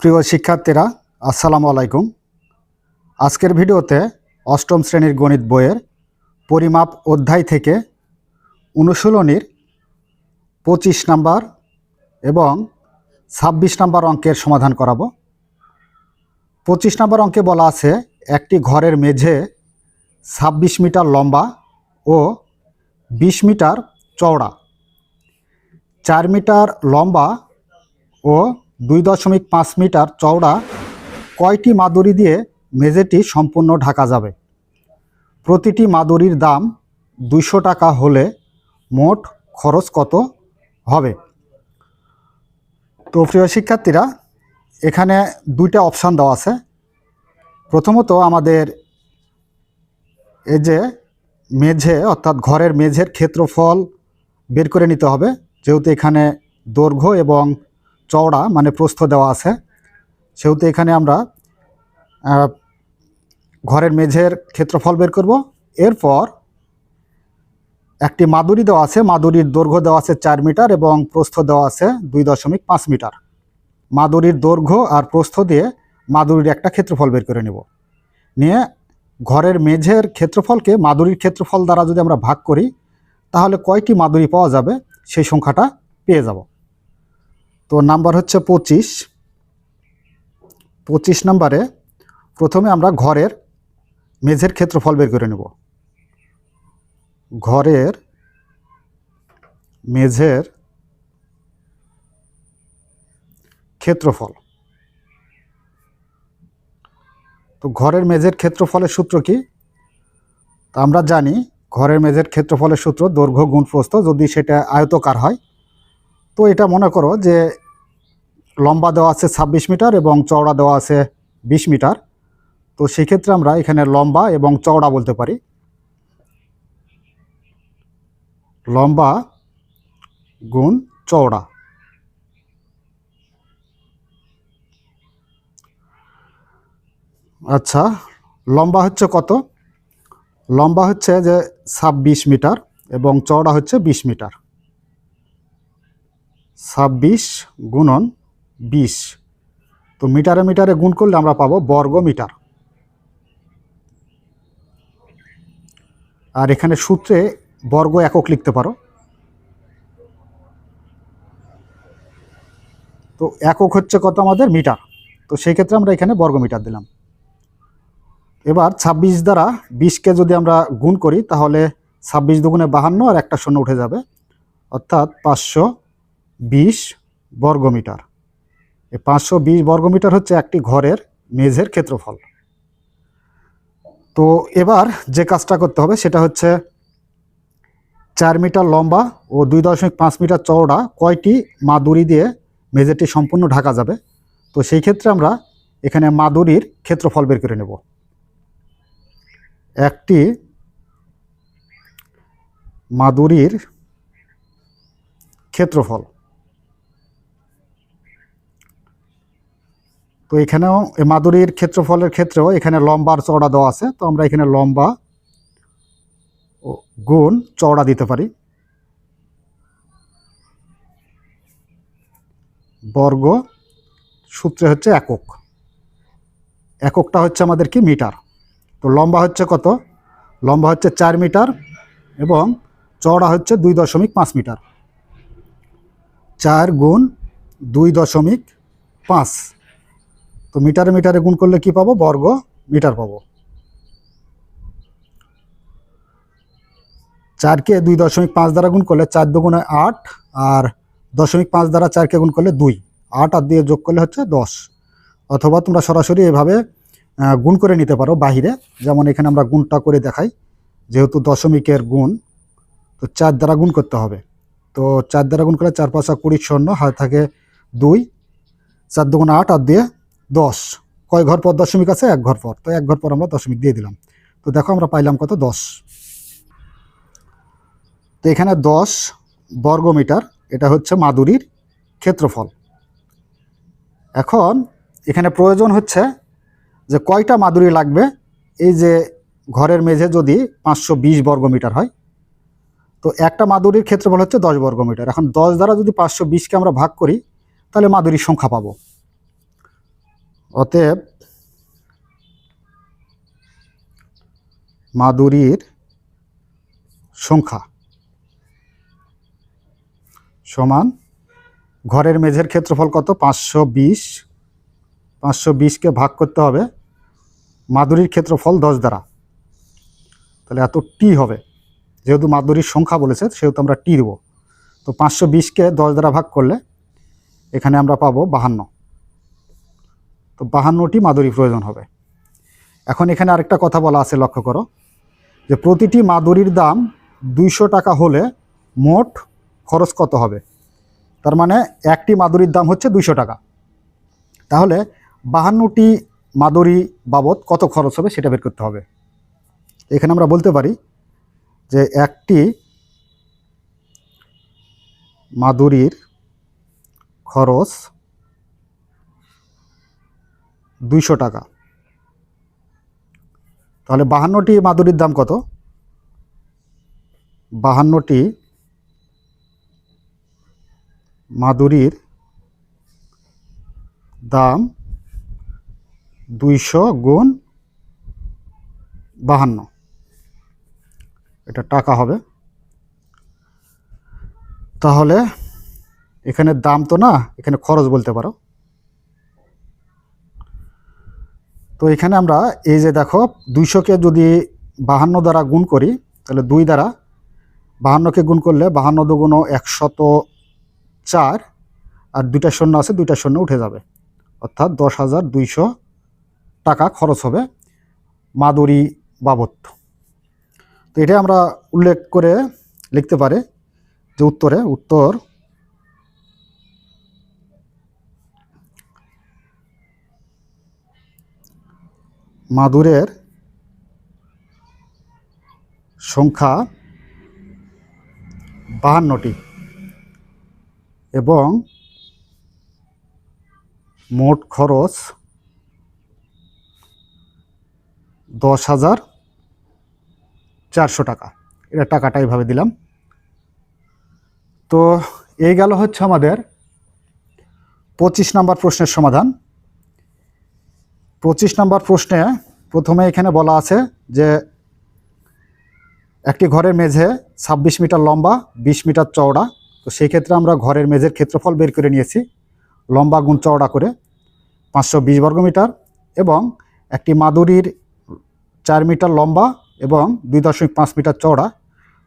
প্রিয় শিক্ষার্থীরা, আসসালামু আলাইকুম। আজকের ভিডিওতে অষ্টম শ্রেণির গণিত বইয়ের পরিমাপ অধ্যায় থেকে অনুশীলনীর পঁচিশ নাম্বার এবং ছাব্বিশ নাম্বার অঙ্কের সমাধান করাবো। পঁচিশ নাম্বার অঙ্কে বলা আছে, একটি ঘরের মেঝে ছাব্বিশ মিটার লম্বা ও বিশ মিটার চওড়া। চার মিটার লম্বা ও দুই দশমিক পাঁচ মিটার চওড়া কয়টি মাদুরি দিয়ে মেঝেটি সম্পূর্ণ ঢাকা যাবে? প্রতিটি মাদুরির দাম দুইশো টাকা হলে মোট খরচ কত হবে? তো প্রিয় শিক্ষার্থীরা, এখানে দুইটা অপশান দেওয়া আছে। প্রথমত আমাদের এই যে মেঝে, অর্থাৎ ঘরের মেঝের ক্ষেত্রফল বের করে নিতে হবে। যেহেতু এখানে দৈর্ঘ্য এবং চওড়া মানে প্রস্থ দেওয়া আছে। সেহেতু এখানে আমরা ঘরের মেঝের ক্ষেত্রফল বের করব। এরপর একটি মাদুরি দেওয়া আছে। মাদুরির দৈর্ঘ্য দেওয়া আছে চার মিটার এবং প্রস্থ দেওয়া আছে দুই দশমিক পাঁচ মিটার। মাদুরির দৈর্ঘ্য আর প্রস্থ দিয়ে মাদুরির একটা ক্ষেত্রফল বের করে নেব। নিয়ে ঘরের মেঝের ক্ষেত্রফলকে মাদুরির ক্ষেত্রফল দ্বারা যদি আমরা ভাগ করি, তাহলে কয়টি মাদুরি পাওয়া যাবে? সেই সংখ্যাটা পেয়ে যাব। তো নাম্বার হচ্ছে পঁচিশ। পঁচিশ নাম্বারে প্রথমে আমরা ঘরের মেঝের ক্ষেত্রফল বের করে নেব। ঘরের মেঝের ক্ষেত্রফল। তো ঘরের মেঝের ক্ষেত্রফলের সূত্র কি? তো আমরা জানি, ঘরের মেঝের ক্ষেত্রফলের সূত্র দৈর্ঘ্য গুণ প্রস্থ যদি সেটা আয়তকার হয় তো এটা মনে করো যে লম্বা দেওয়া আছে ছাব্বিশ মিটার এবং চওড়া দেওয়া আছে বিশ মিটার। তো সেক্ষেত্রে আমরা এখানে লম্বা এবং চওড়া বলতে পারি। লম্বা গুণ চওড়া। আচ্ছা লম্বা হচ্ছে কত? লম্বা হচ্ছে যে ছাব্বিশ মিটার এবং চওড়া হচ্ছে বিশ মিটার। ছাব্বিশ গুণন বিশ। তো মিটারে মিটারে গুণ করলে আমরা পাবো বর্গ মিটার আর এখানে সূত্রে বর্গ একক লিখতে পারো। তো একক হচ্ছে কত আমাদের মিটার? তো সেই ক্ষেত্রে আমরা এখানে বর্গ মিটার দিলাম। এবার ছাব্বিশ দ্বারা বিশকে যদি আমরা গুণ করি, তাহলে ছাব্বিশ দুগুণে বাহান্ন আর একটা শূন্য উঠে যাবে। অর্থাৎ পাঁচশো বিশ বর্গমিটার। এই পাঁচশো বিশ বর্গমিটার হচ্ছে একটি ঘরের মেঝের ক্ষেত্রফল। তো এবার যে কাজটা করতে হবে সেটা হচ্ছে চার মিটার লম্বা ও দুই দশমিক পাঁচ মিটার চওড়া কয়টি মাদুরি দিয়ে মেঝেটি সম্পূর্ণ ঢাকা যাবে? তো সেই ক্ষেত্রে আমরা এখানে মাদুরির ক্ষেত্রফল বের করে নেব। একটি মাদুরির ক্ষেত্রফল। তো এখানেও মাদুরির ক্ষেত্রফলের ক্ষেত্রেও এখানে লম্বা আর চওড়া দেওয়া আছে। তো আমরা এখানে লম্বা ও গুণ চওড়া দিতে পারি। বর্গ সূত্রে হচ্ছে একক। এককটা হচ্ছে আমাদের কি? মিটার। তো লম্বা হচ্ছে কত? লম্বা হচ্ছে চার মিটার এবং চওড়া হচ্ছে দুই দশমিক পাঁচ মিটার। চার গুণ দুই দশমিক পাঁচ। তো মিটারে মিটারে গুণ করলে কি পাবো? বর্গ মিটার পাবো। চারকে দুই দশমিক পাঁচ দ্বারা গুণ করলে চার দুগুণে আট, আর দশমিক পাঁচ দ্বারা চারকে গুণ করলে দুই। আট আর দিয়ে যোগ করলে হচ্ছে দশ। অথবা তোমরা সরাসরি এভাবে গুণ করে নিতে পারো বাহিরে। যেমন এখানে আমরা গুণটা করে দেখাই, যেহেতু দশমিকের গুণ, তো চার দ্বারা গুণ করতে হবে। তো চার দ্বারা গুণ করলে চার পাঁচা কুড়ি শূন্য হাতে থাকে দুই। চার দুগুণ আট আর দিয়ে দশ। কয় ঘর পর দশমিক আছে? এক ঘর পর। তো এক ঘর পর আমরা দশমিক দিয়ে দিলাম। তো দেখো আমরা পাইলাম কত? দশ। তো এখানে দশ বর্গমিটার, এটা হচ্ছে মাদুরির ক্ষেত্রফল। এখন এখানে প্রয়োজন হচ্ছে যে কয়টা মাদুরি লাগবে? এই যে ঘরের মেঝে যদি পাঁচশো বিশ বর্গমিটার হয়, তো একটা মাদুরির ক্ষেত্রফল হচ্ছে দশ বর্গমিটার। এখন দশ দ্বারা যদি পাঁচশো বিশকে আমরা ভাগ করি, তাহলে মাদুরির সংখ্যা পাবো। অতএব মাদুরীর সংখ্যা সমান ঘরের মেঝের ক্ষেত্রফল কত? পাঁচশো বিশ। পাঁচশো বিশকে ভাগ করতে হবে মাদুরীর ক্ষেত্রফল দশ দ্বারা। তাহলে এত টি হবে। যেহেতু মাদুরীর সংখ্যা বলেছে, সেহেতু আমরা টি দেবো। তো পাঁচশো বিশকে দশ দ্বারা ভাগ করলে এখানে আমরা পাবো বাহান্ন। তো বাহান্নটি মাদুরি প্রয়োজন হবে। এখন এখানে আরেকটা কথা বলা আছে, লক্ষ্য করো, যে প্রতিটি মাদুরির দাম দুইশো টাকা হলে মোট খরচ কত হবে? তার মানে একটি মাদুরির দাম হচ্ছে দুইশো টাকা। তাহলে বাহান্নটি মাদুরি বাবদ কত খরচ হবে সেটা বের করতে হবে। এখানে আমরা বলতে পারি যে একটি মাদুরির খরচ দুইশো টাকা। তাহলে বাহান্নটি মাদুরির দাম কত? বাহান্নটি মাদুরির দাম দুইশো গুণ বাহান্ন। এটা টাকা হবে। তাহলে এখানে দাম তো না, এখানে খরচ বলতে পারো। তো এখানে আমরা এই যে দেখো দুইশোকে যদি বাহান্ন দ্বারা গুণ করি, তাহলে দুই দ্বারা বাহান্নকে গুণ করলে বাহান্ন দুগুণ একশত চার, আর দুইটা শূন্য আছে, দুইটা শূন্য উঠে যাবে। অর্থাৎ দশ হাজার দুইশো টাকা খরচ হবে মাদুরি বাবদ। তো এটা আমরা উল্লেখ করে লিখতে পারে যে উত্তরে, উত্তর মাদুরের সংখ্যা বাহান্নটি এবং মোট খরচ দশ হাজার চারশো টাকা। এটা টাকাটা এইভাবে দিলাম। তো এই গেল হচ্ছে আমাদের পঁচিশ নাম্বার প্রশ্নের সমাধান। পঁচিশ নাম্বার প্রশ্নে প্রথমে এখানে বলা আছে যে একটি ঘরের মেঝে ছাব্বিশ মিটার লম্বা, বিশ মিটার চওড়া। তো সেই ক্ষেত্রে আমরা ঘরের মেঝের ক্ষেত্রফল বের করে নিয়েছি, লম্বা গুণ চওড়া করে পাঁচশো বিশ বর্গমিটার এবং একটি মাদুরির চার মিটার লম্বা এবং দুই দশমিক পাঁচ মিটার চওড়া।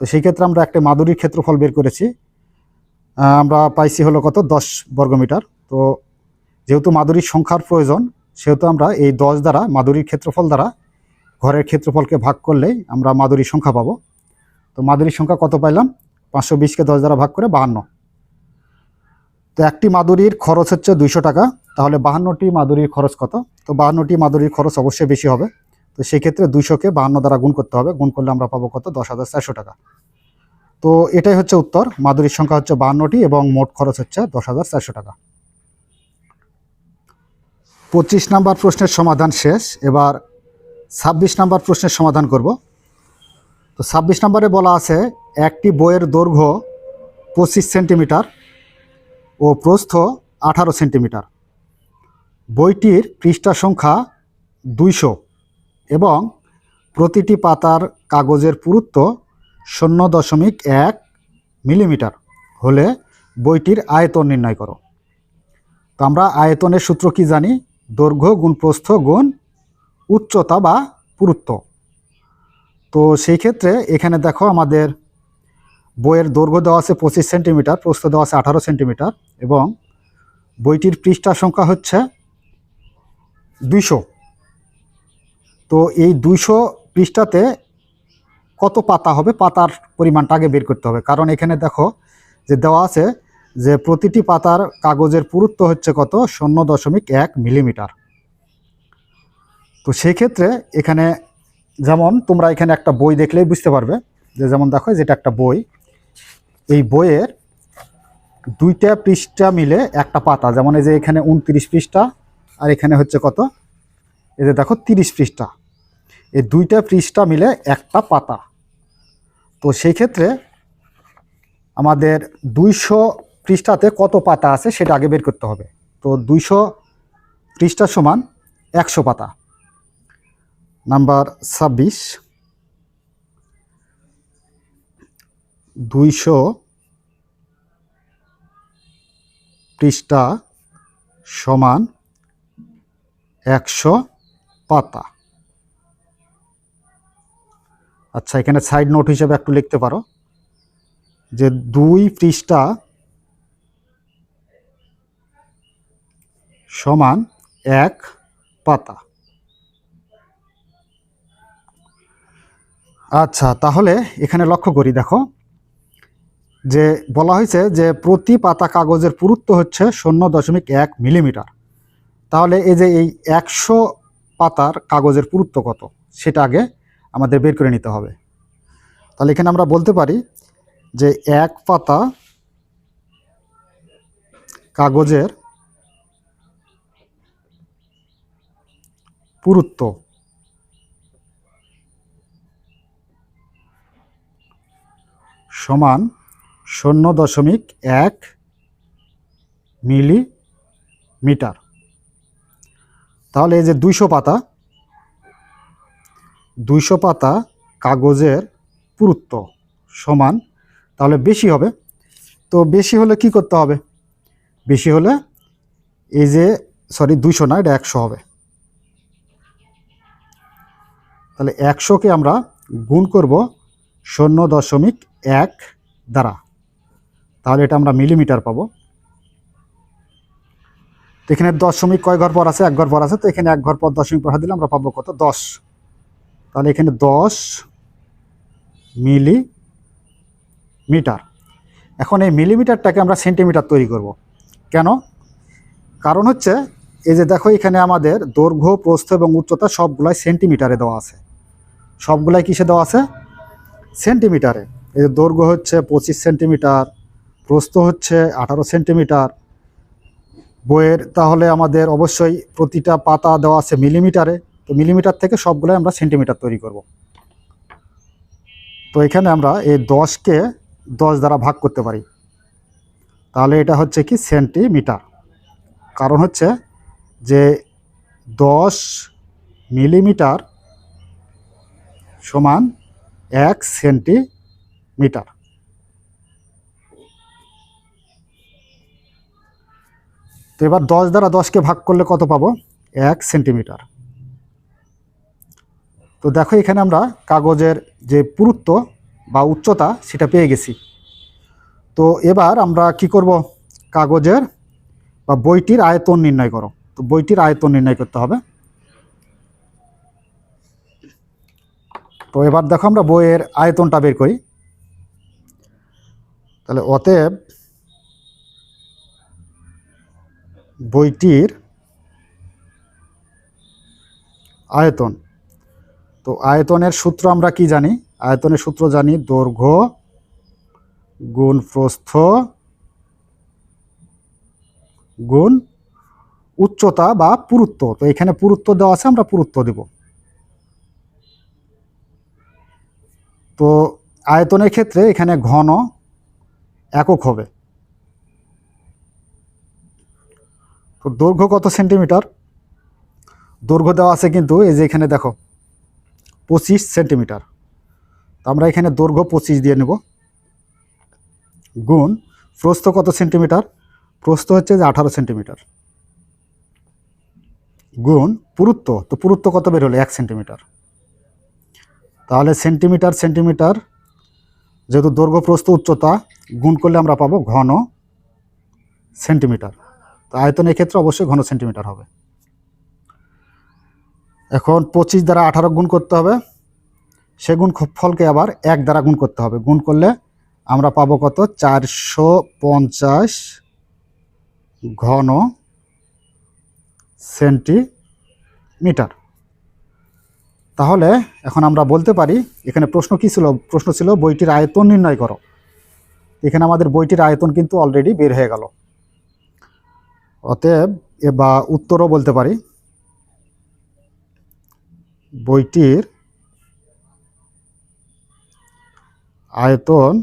তো সেই ক্ষেত্রে আমরা একটা মাদুরির ক্ষেত্রফল বের করেছি আমরা পাইছি হলো কত? দশ বর্গমিটার তো যেহেতু মাদুরির সংখ্যার প্রয়োজন সেহেতু আমরা এই দশ দ্বারা মাদুরির ক্ষেত্রফল দ্বারা ঘরের ক্ষেত্রফলকে ভাগ করলেই আমরা মাদুরির সংখ্যা পাবো। তো মাদুরির সংখ্যা কত পাইলাম? পাঁচশো বিশকে দশ দ্বারা ভাগ করে বাহান্ন। তো একটি মাদুরির খরচ হচ্ছে দুইশো টাকা, তাহলে বাহান্নটি মাদুরির খরচ কত? তো বাহান্নটি মাদুরির খরচ অবশ্যই বেশি হবে। তো সেই ক্ষেত্রে দুইশোকে বাহান্ন দ্বারা গুণ করতে হবে, গুণ করলে আমরা পাবো কত? দশ হাজার চারশো টাকা। তো এটাই হচ্ছে উত্তর, মাদুরির সংখ্যা হচ্ছে বাহান্নটি এবং মোট খরচ হচ্ছে দশ হাজার চারশো টাকা। পঁচিশ নাম্বার প্রশ্নের সমাধান শেষ। এবার ছাব্বিশ নাম্বার প্রশ্নের সমাধান করব। তো ছাব্বিশ নম্বরে বলা আছে, একটি বইয়ের দৈর্ঘ্য পঁচিশ সেন্টিমিটার ও প্রস্থ আঠারো সেন্টিমিটার। বইটির পৃষ্ঠা সংখ্যা দুইশো এবং প্রতিটি পাতার কাগজের পুরুত্ব শূন্য দশমিক এক মিলিমিটার। হলে বইটির আয়তন নির্ণয় করো। তো আমরা আয়তনের সূত্র কি জানি? দৈর্ঘ্য গুণ প্রস্থ গুণ উচ্চতা বা পুরুত্ব। তো সেই ক্ষেত্রে এখানে দেখো আমাদের বইয়ের দৈর্ঘ্য দেওয়া আছে পঁচিশ সেন্টিমিটার, প্রস্থ দেওয়া আছে আঠারো সেন্টিমিটার এবং বইটির পৃষ্ঠা সংখ্যা হচ্ছে দুইশো। তো এই দুইশো পৃষ্ঠাতে কত পাতা হবে? পাতার পরিমাণটা আগে বের করতে হবে। কারণ এখানে দেখো যে দেওয়া আছে যে প্রতিটি পাতার কাগজের পুরুত্ব হচ্ছে কত? শূন্য দশমিক এক মিলিমিটার। তো সেই ক্ষেত্রে এখানে যেমন তোমরা এখানে একটা বই দেখলেই বুঝতে পারবে যে যেমন দেখো, যেটা একটা বই। এই বইয়ের দুইটা পৃষ্ঠা মিলে একটা পাতা। যেমন এই যে এখানে উনত্রিশ পৃষ্ঠা, আর এখানে হচ্ছে কত? এই যে দেখো, তিরিশ পৃষ্ঠা। এই দুইটা পৃষ্ঠা মিলে একটা পাতা। তো সেই ক্ষেত্রে আমাদের দুইশো পৃষ্ঠাতে কত পাতা আছে সেটা আগে বের করতে হবে। তো দুইশো পৃষ্ঠা সমান একশো পাতা। নাম্বার ছাব্বিশ। দুইশো পৃষ্ঠা সমান একশো পাতা। আচ্ছা এখানে সাইড নোট হিসেবে একটু লিখতে পারো। যে দুই পৃষ্ঠা সমান এক পাতা। আচ্ছা তাহলে এখানে লক্ষ্য করি, দেখো, যে বলা হয়েছে যে প্রতি পাতা কাগজের পুরুত্ব হচ্ছে শূন্য দশমিক এক মিলিমিটার। তাহলে এই যে এই একশো পাতার কাগজের পুরুত্ব কত, সেটা আগে আমাদের বের করে নিতে হবে। তাহলে এখানে আমরা বলতে পারি যে এক পাতা কাগজের পুরুত্ব। সমান শূন্য দশমিক এক মিলিমিটার। তাহলে এই যে দুইশো পাতা দুইশো পাতা কাগজের পুরুত্ব সমান, তাহলে বেশি হবে। তো বেশি হলে কি করতে হবে? বেশি হলে এই যে সরি দুইশো না, এটা একশো হবে। তাহলে একশোকে আমরা গুণ করব শূন্য দশমিক এক দ্বারা। তাহলে এটা আমরা মিলিমিটার পাবো। তো এখানে দশমিক কয় ঘর পর আছে? এক ঘর পর আছে। তো এখানে এক ঘর পর দশমিক পর দিলে আমরা পাবো কত? দশ। তাহলে এখানে দশ মিলি মিটার এখন এই মিলিমিটারটাকে আমরা সেন্টিমিটার তৈরি করব। কেন? কারণ হচ্ছে, এই যে দেখো এখানে আমাদের দৈর্ঘ্য, প্রস্থ এবং উচ্চতা সবগুলাই সেন্টিমিটারে দেওয়া আছে। সবগুলাই কিসে দেওয়া আছে? সেন্টিমিটারে। এই যে দৈর্ঘ্য হচ্ছে পঁচিশ সেন্টিমিটার, প্রস্থ হচ্ছে আঠারো সেন্টিমিটার। বইয়ের তাহলে আমাদের অবশ্যই প্রতিটা পাতা দেওয়া আছে মিলিমিটারে। তো মিলিমিটার থেকে সবগুলোই আমরা সেন্টিমিটার তৈরি করব। তো এখানে আমরা এই দশকে দশ দ্বারা ভাগ করতে পারি। তাহলে এটা হচ্ছে কি সেন্টিমিটার। কারণ হচ্ছে যে দশ মিলিমিটার সমান এক সেন্টিমিটার। তো এবার দশ দ্বারা দশকে ভাগ করলে কত পাবো? এক সেন্টিমিটার। তো দেখো এখানে আমরা কাগজের যে পুরুত্ব বা উচ্চতা সেটা পেয়ে গেছি। তো এবার আমরা কি করব? কাগজের বা বইটির আয়তন নির্ণয় করো। তো বইটির আয়তন নির্ণয় করতে হবে। তো এবার দেখো আমরা বইয়ের আয়তনটা বের করি। তাহলে অতএব বইটির আয়তন, তো আয়তনের সূত্র আমরা কি জানি? আয়তনের সূত্র জানি দৈর্ঘ্য গুণ প্রস্থ গুণ উচ্চতা বা পুরুত্ব। তো এখানে পুরুত্ব দেওয়া আছে, আমরা পুরুত্ব দেব। তো আয়তনের ক্ষেত্রে এখানে ঘন একক হবে। তো দৈর্ঘ্য কত সেন্টিমিটার? দৈর্ঘ্য দেওয়া আছে কিন্তু এই যে এখানে দেখো, পঁচিশ সেন্টিমিটার। তো আমরা এখানে দৈর্ঘ্য পঁচিশ দিয়ে নেব। গুণ প্রস্থ কত সেন্টিমিটার? প্রস্থ হচ্ছে যে আঠারো সেন্টিমিটার। গুণ পুরুত্ব, তো পুরুত্ব কত বের হলো? এক সেন্টিমিটার। তাহলে সেন্টিমিটার সেন্টিমিটার, যেহেতু দৈর্ঘ্য প্রস্থ উচ্চতা, গুণ করলে আমরা পাবো ঘন সেন্টিমিটার। তো আয়তন ক্ষেত্রে অবশ্যই ঘন সেন্টিমিটার হবে। এখন পঁচিশ দ্বারা আঠারো গুণ করতে হবে। সে গুণ ফলকে আবার এক দ্বারা গুণ করতে হবে। গুণ করলে আমরা পাবো কত? চারশো পঞ্চাশ ঘন সেন্টিমিটার। তাহলে এখন আমরা বলতে পারি, এখানে প্রশ্ন কি ছিল? প্রশ্ন ছিল, বইটির আয়তন নির্ণয় করো। এখানে আমাদের বইটির আয়তন কিন্তু অলরেডি বের হয়ে গেল। অতএব এ বা উত্তরও বলতে পারি। বইটির আয়তন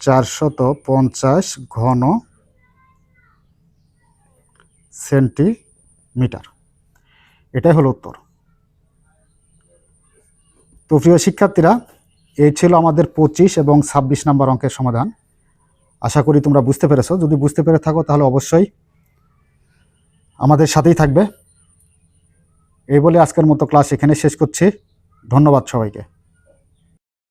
চারশত পঞ্চাশ ঘন সেন্টিমিটার। এটাই হলো উত্তর। তো প্রিয় শিক্ষার্থীরা, এই ছিল আমাদের পঁচিশ এবং ছাব্বিশ নাম্বার অঙ্কের সমাধান। আশা করি তোমরা বুঝতে পেরেছ। যদি বুঝতে পেরে থাকো, তাহলে অবশ্যই আমাদের সাথেই থাকবে। এই বলে আজকের মতো ক্লাস এখানে শেষ করছি। ধন্যবাদ সবাইকে।